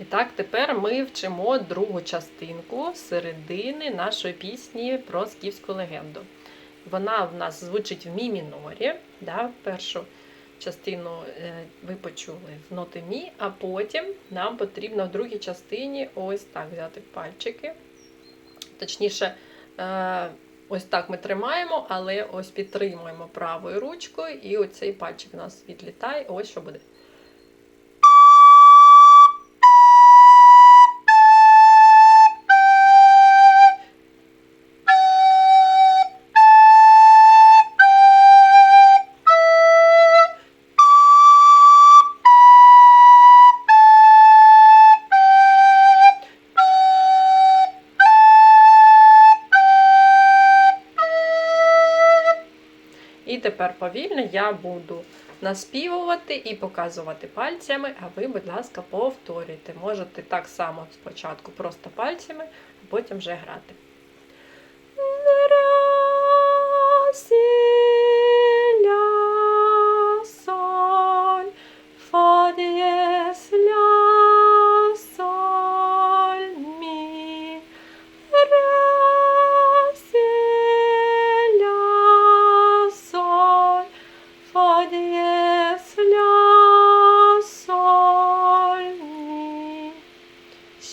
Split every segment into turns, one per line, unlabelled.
І так, тепер ми вчимо другу частинку середини нашої пісні про скіфську легенду. Вона в нас звучить в мі мінорі. Да? Першу частину е, ви почули в ноти мі, а потім нам потрібно в другій частині ось так взяти пальчики. Точніше, е, ось так ми тримаємо, але ось підтримуємо правою ручкою, і оцей пальчик у нас відлітає. Ось що буде. І тепер повільно я буду наспівувати і показувати пальцями, а ви, будь ласка, повторюйте. Можете так само спочатку просто пальцями, а потім вже грати. Ля,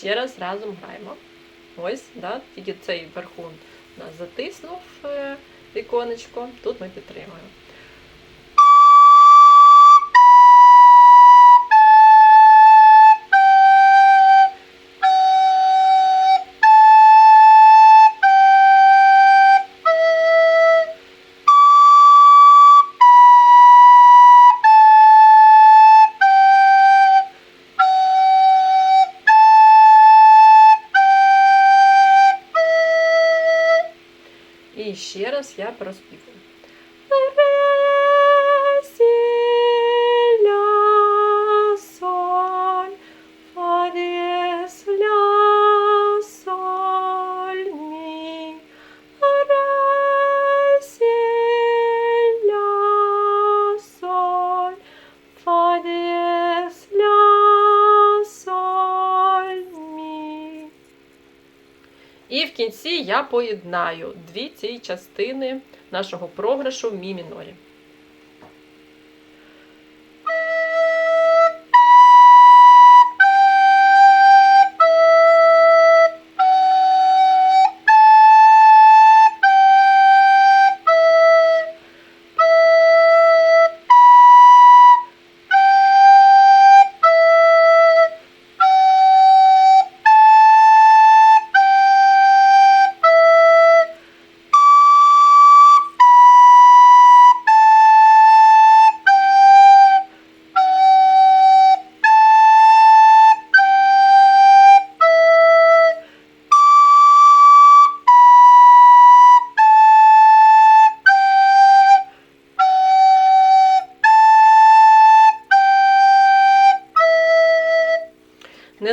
Ще раз разом граємо. Ось, да, тільки цей верхун нас затиснув е, віконечко. Тут ми підтримуємо. І ще раз я проспіваю. І в кінці я поєднаю дві ці частини нашого програшу мі мінорі.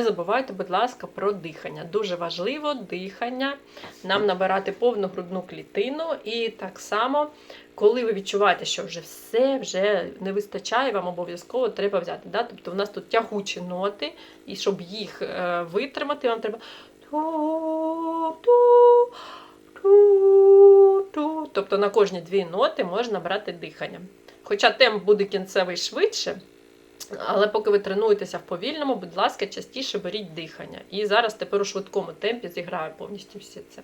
Забувайте, будь ласка, про дихання. Дуже важливо дихання. Нам набирати повну грудну клітину. І так само, коли ви відчуваєте, що вже все вже не вистачає, вам обов'язково треба взяти. Да? Тобто, у нас тут тягучі ноти, і щоб їх е, витримати, вам треба. Тобто на кожні дві ноти можна брати дихання. Хоча темп буде кінцевий швидше. Але поки ви тренуєтеся в повільному, будь ласка, частіше беріть дихання. І зараз тепер у швидкому темпі зіграю повністю все це.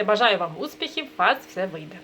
Все, бажаю вам успіхів, вас все вийде.